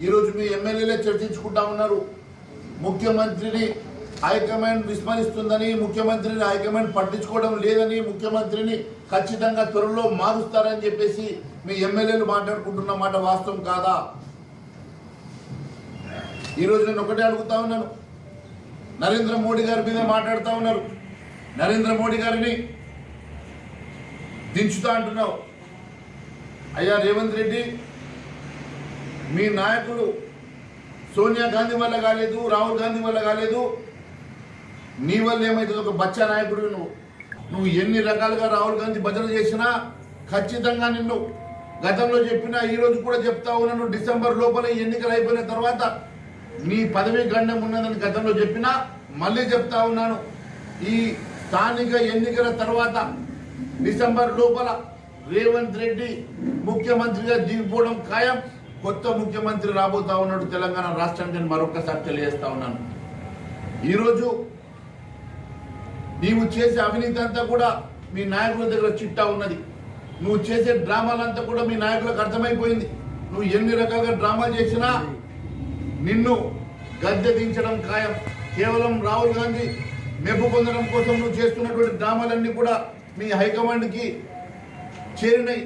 ఈరోజు మీ ఎమ్మెల్యేలే చర్చించుకుంటా ఉన్నారు. ముఖ్యమంత్రిని హైకమాండ్ విస్మరిస్తుందని ముఖ్యమంత్రిని హైకమాండ్ పట్టించుకోవడం లేదని ముఖ్యమంత్రిని ఖచ్చితంగా త్వరలో మారుస్తారని చెప్పేసి మీ ఎమ్మెల్యేలు మాట్లాడుకుంటున్న మాట వాస్తవం కాదా? ఈరోజు నేను ఒకటే అడుగుతా ఉన్నాను. నరేంద్ర మోడీ గారి మీద మాట్లాడుతూ ఉన్నారు. నరేంద్ర మోడీ గారిని దించుతా అంటున్నావు. అయ్యా రేవంత్ రెడ్డి మీ నాయకులు సోనియా గాంధీ వల్ల కాలేదు రాహుల్ గాంధీ వల్ల కాలేదు. నీ వల్ల ఏమైతుంది? ఒక బచ్చా నాయకుడు నువ్వు. నువ్వు ఎన్ని రకాలుగా రాహుల్ గాంధీ భజన చేసినా ఖచ్చితంగా నిన్ను గతంలో చెప్పినా ఈ రోజు కూడా చెప్తా ఉన్నాను. డిసెంబర్ లోపల ఎన్నికలు అయిపోయిన తర్వాత నీ పదవి గండం ఉన్నదని గతంలో చెప్పినా మళ్ళీ చెప్తా ఉన్నాను. ఈ స్థానిక ఎన్నికల తర్వాత డిసెంబర్ లోపల రేవంత్ రెడ్డి ముఖ్యమంత్రిగా దిగిపోవడం ఖాయం. కొత్త ముఖ్యమంత్రి రాబోతా ఉన్నాడు తెలంగాణ రాష్ట్రానికి నేను మరొకసారి తెలియజేస్తా ఉన్నాను. ఈరోజు నీవు చేసే అవినీతి అంతా కూడా మీ నాయకుల దగ్గర చిట్టా ఉన్నది. నువ్వు చేసే డ్రామాలంతా కూడా మీ నాయకులకు అర్థమైపోయింది. నువ్వు ఎన్ని రకాలుగా డ్రామా చేసినా నిన్ను గద్దె దించడం ఖాయం. కేవలం రాహుల్ గాంధీ మెప్పు పొందడం కోసం నువ్వు చేస్తున్నటువంటి డ్రామాలన్నీ కూడా మీ హైకమాండ్కి చేరినాయి.